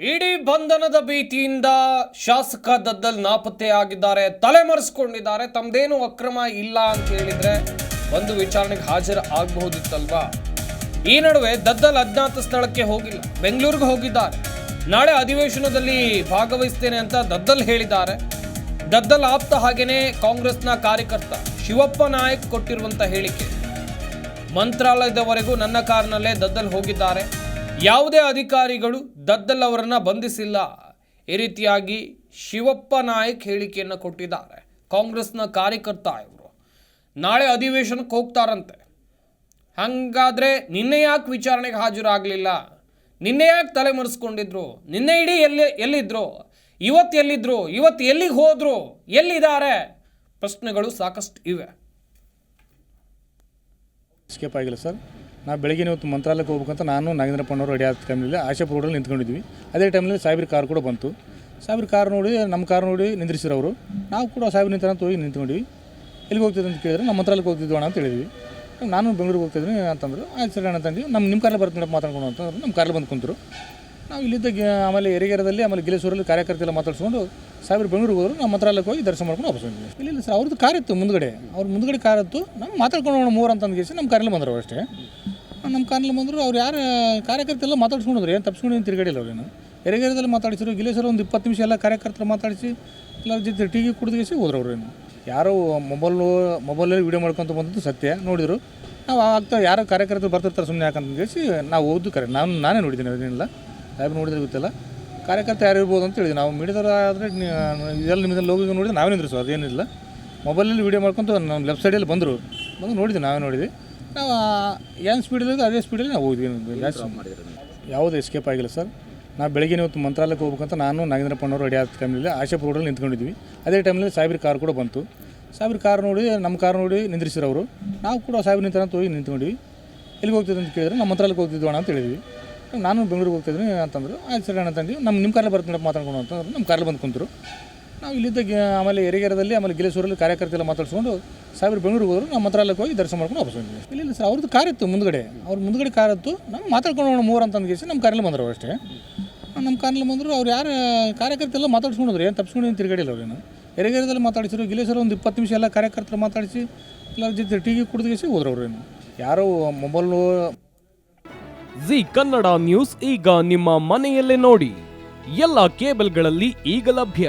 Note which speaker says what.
Speaker 1: ಇಡೀ ಬಂಧನದ ಭೀತಿಯಿಂದ ಶಾಸಕ ದದ್ದಲ್ ನಾಪತ್ತೆಯಾಗಿದ್ದಾರೆ ತಲೆಮರೆಸ್ಕೊಂಡಿದ್ದಾರೆ. ತಮ್ದೇನು ಅಕ್ರಮ ಇಲ್ಲ ಅಂತ ಹೇಳಿದ್ರೆ ಒಂದು ವಿಚಾರಣೆಗೆ ಹಾಜರ ಆಗಬಹುದಿತ್ತಲ್ವಾ? ಈ ನಡುವೆ ದದ್ದಲ್ ಅಜ್ಞಾತ ಸ್ಥಳಕ್ಕೆ ಹೋಗಿಲ್ಲ, ಬೆಂಗಳೂರಿಗೆ ಹೋಗಿದ್ದಾರೆ. ನಾಳೆ ಅಧಿವೇಶನದಲ್ಲಿ ಭಾಗವಹಿಸ್ತೇನೆ ಅಂತ ದದ್ದಲ್ ಹೇಳಿದ್ದಾರೆ. ದದ್ದಲ್ ಆಪ್ತ ಹಾಗೇನೆ ಕಾಂಗ್ರೆಸ್ನ ಕಾರ್ಯಕರ್ತ ಶಿವಪ್ಪ ನಾಯಕ್ ಕೊಟ್ಟಿರುವಂತ ಹೇಳಿಕೆ. ಮಂತ್ರಾಲಯದವರೆಗೂ ನನ್ನ ಕಾರ್ನಲ್ಲೇ ದದ್ದಲ್ ಹೋಗಿದ್ದಾರೆ. ಯಾವುದೇ ಅಧಿಕಾರಿಗಳು ದದ್ದಲ್ ಅವರನ್ನ ಬಂಧಿಸಿಲ್ಲ. ಈ ರೀತಿಯಾಗಿ ಶಿವಪ್ಪ ನಾಯಕ್ ಹೇಳಿಕೆಯನ್ನು ಕೊಟ್ಟಿದ್ದಾರೆ. ಕಾಂಗ್ರೆಸ್ನ ಕಾರ್ಯಕರ್ತ ಇವರು. ನಾಳೆ ಅಧಿವೇಶನಕ್ಕೆ ಹೋಗ್ತಾರಂತೆ. ಹಂಗಾದ್ರೆ ನಿನ್ನೆ ಯಾಕೆ ವಿಚಾರಣೆಗೆ ಹಾಜರಾಗಲಿಲ್ಲ? ನಿನ್ನೆ ಯಾಕೆ ತಲೆ ಮರೆಸ್ಕೊಂಡಿದ್ರು? ನಿನ್ನೆ ಇಡೀ ಎಲ್ಲಿ, ಎಲ್ಲಿದ್ರು? ಇವತ್ತು ಎಲ್ಲಿದ್ರು? ಇವತ್ತು ಎಲ್ಲಿಗೆ ಹೋದ್ರು? ಎಲ್ಲಿದ್ದಾರೆ? ಪ್ರಶ್ನೆಗಳು ಸಾಕಷ್ಟು ಇವೆ.
Speaker 2: ಸ್ಕೇಪ್ ಆಗಿಲ್ಲ ಸರ್. ನಾವು ಬೆಳಗ್ಗೆ ಇವತ್ತು ಮಂತ್ರಾಲಯಕ್ಕೆ ಹೋಗ್ಬೇಕಂತ ನಾನು ನಾಗೇಂದ್ರಪ್ಪನವರು ರೆಡಿ ಆದ ಟೈಮಲ್ಲಿ ಆಶಾಪುರ ರೋಡಲ್ಲಿ ನಿಂತ್ಕೊಂಡಿದ್ವಿ. ಅದೇ ಟೈಮಲ್ಲಿ ಸಾಹೇಬ್ರ ಕಾರ್ ಕೂಡ ಬಂತು. ಸಾಹೇಬ್ರ ಕಾರ್ ನೋಡಿ, ನಮ್ಮ ಕಾರ್ ನೋಡಿ ನಿಂದ್ರಿಸಿರೋರು ನಾವು ಕೂಡ ಸಾಹೇಬ್ರ ನಿಂತ ಅಂತ ಹೋಗಿ ನಿಂತ್ಕೊಂಡ್ವಿ ಎಲ್ಲಿಗೆ ಹೋಗ್ತಿದ್ದೆ ಅಂತ ಕೇಳಿದ್ರೆ ನಮ್ಮ ಮಂತ್ರಾಲಯಕ್ಕೆ ಹೋಗ್ತಿದ್ವಣ ಅಂತ ಹೇಳಿದ್ವಿ. ನಾನು ಬೆಂಗಳೂರಿಗೆ ಹೋಗ್ತಿದ್ದೀನಿ ಅಂತಂದ್ರು, ಆಯ್ತು ಸರಿ ಅಣ್ಣ ಅಂತಂದ್ವಿ ನಮ್ಮ ನಿಮ್ಮ ಕಾರಲ್ಲಿ ಬರ್ತೀನಿ ಮಾತಾಡ್ಕೊಂಡು ಅಂತಂದ್ರೆ ನಮ್ಮ ಕಾರಲ್ಲಿ ಬಂದು ಕುಂತರು. ನಾವು ಇಲ್ಲಿದ್ದ ಆಮೇಲೆ ಎರಿಗೆರದಲ್ಲಿ ಆಮೇಲೆ ಗಿಲೇಶ್ವರಲ್ಲಿ ಕಾರ್ಯಕರ್ತೆಲ್ಲ ಮಾತಾಡ್ಸ್ಕೊಂಡು ಸಾಹೇಬ್ರು ಬೆಂಗಳೂರಿಗೆ ಹೋದ್ರು ನಮ್ಮ ಮಂತ್ರಾಲಯಕ್ಕೆ ಹೋಗಿ ದರ್ಶನ ಮಾಡ್ಕೊಂಡು ವಾಪಸ್ ಬಂದ್ವಿ. ಇಲ್ಲ ಸರ್, ಅವ್ರದ್ದು ಕಾರ್ ಇತ್ತು ಮುಂದ್ಗಡೆ. ಅವ್ರ ಮುಂದ್ಗಡೆ ಕಾರ್ ಇತ್ತು ನಮ್ಮ ಮಾತಾಡ್ಕೊಂಡು ಮೂರು ಅಂತ ಅಂದ್ಕೇಸಿ ನಮ್ಮ ಕಾರಲ್ಲಿ ಬಂದರು ಅಷ್ಟೇ. ನಮ್ಮ ಕಾನೂನು ಬಂದರು, ಅವ್ರು ಯಾರು ಕಾರ್ಯಕರ್ತೆ ಎಲ್ಲ ಮಾತಾಡ್ಸ್ಕೊಂಡ್ರು, ಏನು ತಪ್ಪಿಸ್ಕೊಂಡು ತಿರುಗಾಡಿಲ್ಲ ಅವ್ರೇನು ಎರೆಗೆರೆದಲ್ಲಿ ಮಾತಾಡಿಸಿರು ಗಿಲೇಶ್ವರ ಒಂದು ಇಪ್ಪತ್ತು ನಿಮಿಷ ಎಲ್ಲ ಕಾರ್ಯಕರ್ತರು ಮಾತಾಡಿಸಿ, ಎಲ್ಲರ ಜೊತೆ ಟೀಗಿ ಕುಡಿದ್ಕೇಸಿ ಹೋದ್ರು ಅವ್ರೇನು ಯಾರೋ ಮೊಬೈಲು ಮೊಬೈಲಲ್ಲಿ ವೀಡಿಯೋ ಮಾಡ್ಕೊಂತ ಬಂದದ್ದು ಸತ್ಯ, ನೋಡಿದ್ರು. ನಾವು ಆಗ್ತಾ ಯಾರೋ ಕಾರ್ಯಕರ್ತರು ಬರ್ತಿರ್ತಾರೆ ಸುಮ್ಮನೆ ಯಾಕಂತ ಕೇಳಿಸಿ ನಾವು ಓದ್ದು ಕರೆ, ನಾನು, ನಾನೇ ನೋಡಿದ್ದೀನಿ ಅದೇನಿಲ್ಲ. ಯಾರು ನೋಡಿದ್ರೆ ಗೊತ್ತಿಲ್ಲ. ಕಾರ್ಯಕರ್ತ ಯಾರು ಇರ್ಬೋದು ಅಂತ ಹೇಳಿದ್ವಿ. ನಾವು ಮೀಡಿಯಾದವ್ರು ಆದರೆ ಇದೆಲ್ಲ ನಿಮ್ಮದಲ್ಲಿ ಲೋಗಿಗೆ ನೋಡಿದ್ರೆ ನಾವೇ ಸರ್ ಅದೇನಿಲ್ಲ. ಮೊಬೈಲಲ್ಲಿ ವೀಡಿಯೋ ಮಾಡ್ಕೊಂತ ನಮ್ಮ ಲೆಫ್ಟ್ ಸೈಡಲ್ಲಿ ಬಂದರು. ಬಂದು ನೋಡಿದ್ವಿ, ನಾವೇ ನೋಡಿದ್ವಿ. ನಾವು ಏನು ಸ್ಪೀಡಲ್ಲಿ ಅದೇ ಸ್ಪೀಡಲ್ಲಿ ನಾವು ಹೋಗಿದ್ವಿ ಜಾಸ್ತಿ ಯಾವುದೂ ಎಸ್ಕೇಪ್ ಆಗಿಲ್ಲ ಸರ್ ನಾವು ಬೆಳಗ್ಗೆ ಇವತ್ತು ಮಂತ್ರಾಲಯಕ್ಕೆ ಹೋಗ್ಬೇಕಂತ ನಾನು ನಾಗೇಂದ್ರಪ್ಪನವರು ರೆಡಿ ಆದ ಟೈಮ್ನಲ್ಲಿ ಆಶಾಪುರ ರೋಡಲ್ಲಿ ನಿಂತ್ಕೊಂಡಿದ್ವಿ. ಅದೇ ಟೈಮಲ್ಲಿ ಸಾಹೇಬ್ರ ಕಾರ್ ಕೂಡ ಬಂತು. ಸಾಹೇಬ್ರ ಕಾರ್ ನೋಡಿ ನಮ್ಮ ಕಾರ್ ನೋಡಿ ನಿಂದ್ರಿಸಿರು ಅವರು. ನಾವು ಕೂಡ ಸಾಹೇಬ್ರ ನಿಂತರ ಅಂತ ಹೋಗಿ ನಿಂತ್ಕೊಂಡ್ವಿ ಎಲ್ಲಿಗೆ ಹೋಗ್ತಿದ್ದೆ ಅಂತ ಕೇಳಿದ್ರೆ ನಮ್ಮ ಮಂತ್ರಾಲಯಕ್ಕೆ ಹೋಗ್ತಿದ್ವಣ ಅಂತ ಹೇಳಿದ್ವಿ. ನಾನು ಬೆಂಗಳೂರಿಗೆ ಹೋಗ್ತಿದ್ದೀನಿ ಅಂತಂದ್ರು ಆಯ್ತು ಸರಿ ಅಣ್ಣ ಅಂತಂದ್ವಿ ನಮ್ಮ ನಿಮ್ಮ ಕಾರಲ್ಲಿ ಬರ್ತೀನಿ ಮಾತಾಡ್ಕೊಂಡು ಅಂತಂದ್ರೆ ನಮ್ಮ ಕಾರಲ್ಲಿ ಬಂದು ಕುಂತರು. ನಾವು ಇಲ್ಲಿದ್ದ ಆಮೇಲೆ ಎರಿಗೆರದಲ್ಲಿ ಆಮೇಲೆ ಗಿಲೇಶ್ವರಲ್ಲಿ ಕಾರ್ಯಕರ್ತೆಲ್ಲ ಮಾತಾಡ್ಸ್ಕೊಂಡು ಸಾವಿರ ಬೆಂಗಳೂರಿಗೆ ಹೋದ್ರು, ನಮ್ಮ ಮಂತ್ರಾಲಯಕ್ಕೆ ಹೋಗಿ ದರ್ಶನ ಮಾಡ್ಕೊಂಡು ವಾಪಸ್ ಬಂದಿದ್ವಿ ಇಲ್ಲ ಇಲ್ಲ ಸರ್, ಅವ್ರದ್ದು ಕಾರ್ ಇತ್ತು ಮುಂದ್ಗಡೆ. ಅವ್ರ ಮುಂದ್ಗಡೆ ಕಾರ್ ಇತ್ತು. ನಾವು ಮಾತಾಡ್ಕೊಂಡು ಮೂರು ಅಂತ ಅಂದ್ಕೇಸಿ ನಮ್ಮ ಕಾರಲ್ಲಿ ಬಂದರು ಅಷ್ಟೇ. ನಮ್ಮ ಕಾರಲ್ಲಿ ಬಂದರು, ಅವ್ರು ಯಾರು ಕಾರ್ಯಕರ್ತೆಲ್ಲ ಮಾತಾಡ್ಸ್ಕೊಂಡ್ರು ಏನು ತಪ್ಸ್ಕೊಂಡು ಏನು ತಿರುಗಾಡಿಲ್ಲ ಅವ್ರೇನು ಹೆರಿಗೆರದಲ್ಲಿ ಮಾತಾಡಿಸಿರು ಗಿಲೇಶ್ವರ ಒಂದು ಇಪ್ಪತ್ತು ನಿಮಿಷ ಎಲ್ಲ ಕಾರ್ಯಕರ್ತರು ಮಾತಾಡಿಸಿ, ಎಲ್ಲರ ಜೊತೆ ಟಿವಿ ಕುಡಿದ್ಕೇಸಿ ಹೋದ್ರು ಅವ್ರೇನು ಯಾರೋ ಮೊಬೈಲು
Speaker 3: ಜಿ ಕನ್ನಡ ನ್ಯೂಸ್ ಈಗ ನಿಮ್ಮ ಮನೆಯಲ್ಲೇ ನೋಡಿ. ಎಲ್ಲ ಕೇಬಲ್ಗಳಲ್ಲಿ ಈಗ ಲಭ್ಯ.